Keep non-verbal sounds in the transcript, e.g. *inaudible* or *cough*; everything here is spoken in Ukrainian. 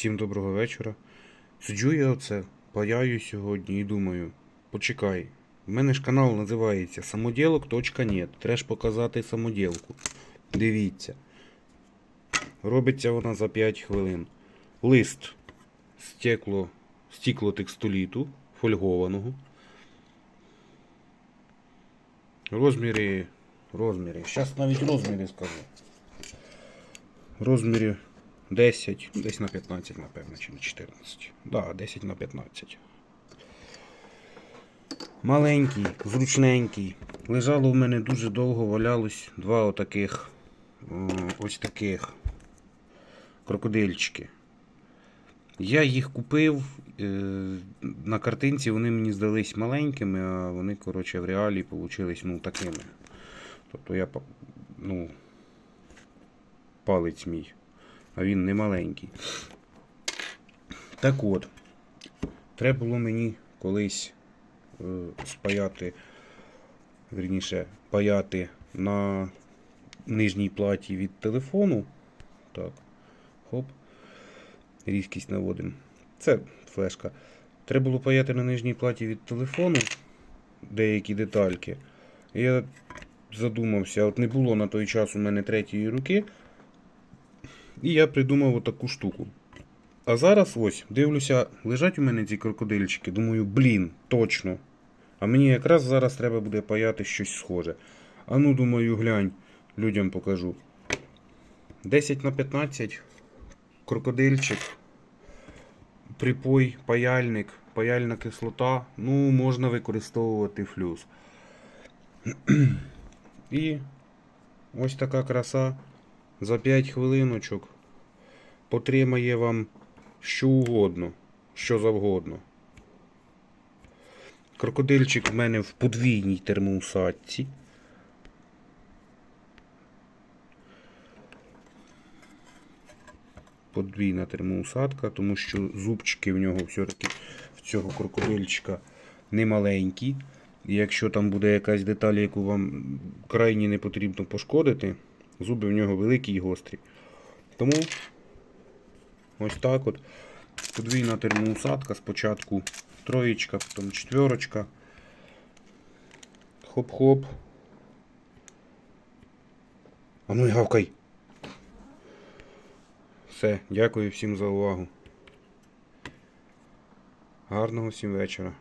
Всім доброго вечора. Сиджу я оце, паяю сьогодні і думаю, почекай, в мене ж канал називається самоділок.нет. Треба ж показати самоділку. Дивіться. Робиться вона за 5 хвилин. Лист стекло, стеклотекстоліту фольгованого. Розміри. Розміри. Зараз навіть розміри скажу. Розмірі 10, ну, десь на 15, напевно, чи на 14. Да, 10 на 15. Маленький, зручненький. Лежало в мене дуже довго, валялось два отаких ось таких крокодильчики. Я їх купив. е, На картинці вони мені здались маленькими, а вони, коротше, в реалі получились ну, такими. Тобто я ну, палець мій, а він не маленький. Так от, треба було мені колись е, спаяти, верніше, паяти на нижній платі від телефону. Так, хоп. Різкість наводимо. Це флешка. Треба було паяти на нижній платі від телефону деякі детальки. Я задумався, от не було на той час у мене третьої руки. І я придумав отаку штуку. А зараз ось, дивлюся, лежать у мене ці крокодильчики. Думаю, блін, точно. А мені якраз зараз треба буде паяти щось схоже. А ну, думаю, глянь, людям покажу. 10 на 15 крокодильчик, припой, паяльник, паяльна кислота. Ну, можна використовувати флюс. *clears throat* І ось така краса за 5 хвилиночок потримає вам що угодно, що завгодно. Крокодильчик в мене в подвійній термоусадці. Подвійна термоусадка, тому що зубчики в нього все-таки в цього крокодильчика не маленькі. І якщо там буде якась деталь, яку вам крайні не потрібно пошкодити, зуби в нього великі і гострі. Тому ось так от. Подвійна термоусадка, спочатку троєчка, потім четверочка. Хоп-хоп. А ну і гавкай. Все, дякую всім за увагу. Гарного всім вечора.